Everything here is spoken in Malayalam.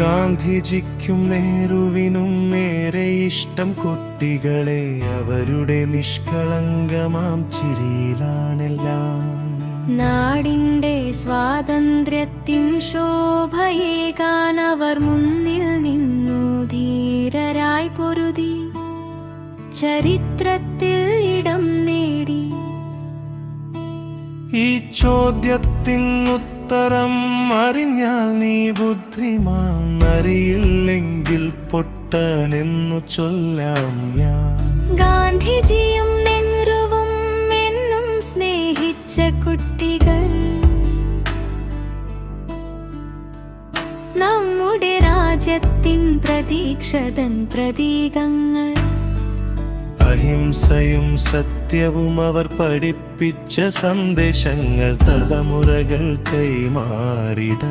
ഗാന്ധിജിക്കും നെഹ്റുവിനും ഇഷ്ടം കുട്ടികളെ അവരുടെ നിഷ്കളങ്കമാം ചിരിയിലാണെല്ലാം. നാടിന്റെ സ്വാതന്ത്ര്യത്തിൻ ശോഭയേകാൻ അവർ മുന്നിൽ നിന്നു ധീരരായി പൊരുതി. ചരിത്രത്തിൽ ഇടം നേടി. ഈ ചോദ്യത്തിൻ ഉത്തരം അറിഞ്ഞാൽ നീ ബുദ്ധിമാൻ അറിയില്ലെങ്കിൽ പൊട്ടനെന്നു ചൊല്ലാം ഞാൻ. ഗാന്ധിജിയും നെഹ്റുവും എന്നും സ്നേഹിച്ച കുട്ടികൾ. നമ്മുടെ രാജ്യത്തിൻ പ്രതീക്ഷതൻ പ്രതീകങ്ങൾ. അഹിംസയും സത്യവും അവർ പഠിപ്പിച്ച സന്ദേശങ്ങൾ തലമുറകൾ കൈമാറിട